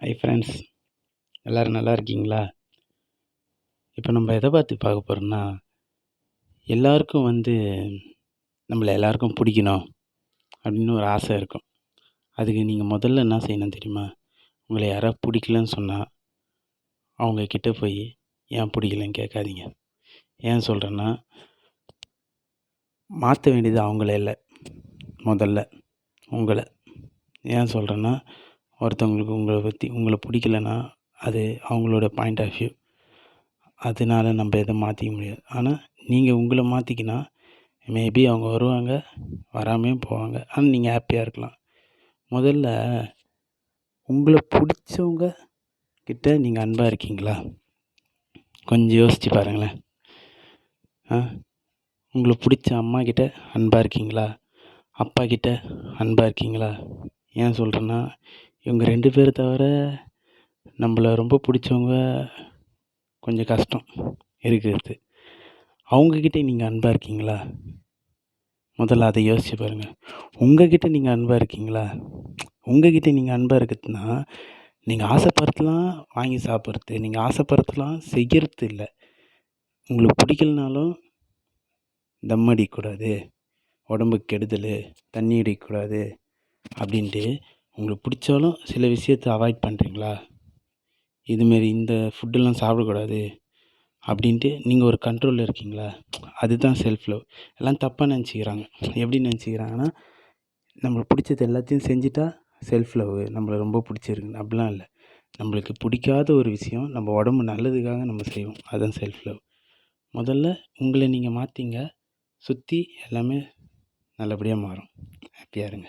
Hi friends எல்லோரும் நல்லா இருக்கீங்களா? இப்போ நம்ம எதை பார்த்து பார்க்க போகிறோம்னா எல்லாருக்கும் வந்து நம்மளை எல்லாருக்கும் பிடிக்கணும் அப்படின்னு ஒரு ஆசை இருக்கும். அதுக்கு நீங்கள் முதல்ல என்ன செய்யணும் தெரியுமா? உங்களை யாராவது பிடிக்கலன்னு சொன்னால் அவங்க கிட்ட போய் ஏன் பிடிக்கலன்னு கேட்காதீங்க. ஏன் சொல்கிறேன்னா மாற்ற வேண்டியது அவங்கள இல்லை. முதல்ல உங்களை. ஏன் சொல்கிறேன்னா ஒருத்தவங்களுக்கு உங்களை பற்றி உங்களை பிடிக்கலன்னா அது அவங்களோட பாயிண்ட் ஆஃப் வியூ அதனால நம்ம எதுவும் மாற்றிக்க முடியாது. ஆனால் நீங்கள் உங்களை மாற்றிக்கினா மேபி அவங்க வருவாங்க வராமையும் போவாங்க. ஆனால் நீங்கள் ஹாப்பியாக இருக்கலாம். முதல்ல உங்களை பிடிச்சவங்க கிட்ட நீங்கள் அன்பாக இருக்கீங்களா? கொஞ்சம் யோசித்து பாருங்களேன். ஆ? உங்களை பிடிச்ச அம்மா கிட்ட அன்பாக இருக்கீங்களா? அப்பா கிட்ட அன்பாக இருக்கீங்களா? ஏன் சொல்கிறேன்னா இவங்க ரெண்டு பேரை தவிர நம்மள ரொம்ப பிடிச்சவங்க கொஞ்சம் கஷ்டம் இருக்கிறது. அவங்கக்கிட்ட நீங்கள் அன்பாக இருக்கீங்களா? முதல்ல அதை யோசிச்சு பாருங்கள் உங்ககிட்ட நீங்கள் அன்பாக இருக்கீங்களா? உங்ககிட்ட நீங்கள் அன்பாக இருக்கிறதுனா நீங்கள் ஆசைப்படுறதுலாம் வாங்கி சாப்பிட்றது நீங்கள் ஆசைப்படுறதுலாம் செய்கிறது இல்லை. உங்களுக்கு பிடிக்கலனாலும் தம் அடிக்கக்கூடாது உடம்புக்கு கெடுதல் தண்ணி அடிக்கக்கூடாது அப்படின்ட்டு உங்களுக்கு பிடிச்சாலும் சில விஷயத்த அவாய்ட் பண்ணுறீங்களா இதுமாரி இந்த ஃபுட்டெல்லாம் சாப்பிடக்கூடாது அப்படின்ட்டு நீங்கள் ஒரு கண்ட்ரோலில் இருக்கீங்களா? அதுதான் செல்ஃப் லவ் எல்லாம் தப்பாக நினச்சிக்கிறாங்க. எப்படி நினச்சிக்கிறாங்கன்னா நம்மளுக்கு பிடிச்சது எல்லாத்தையும் செஞ்சுட்டா செல்ஃப் லவ் நம்மளை ரொம்ப பிடிச்சிருக்கு அப்படிலாம் இல்லை. நம்மளுக்கு பிடிக்காத ஒரு விஷயம் நம்ம உடம்பு நல்லதுக்காக நம்ம செய்வோம். அதுதான் செல்ஃப் லவ் முதல்ல உங்களை நீங்கள் மாற்றிங்க சுற்றி எல்லாமே நல்லபடியாக மாறும். ஹாப்பியாக இருங்க.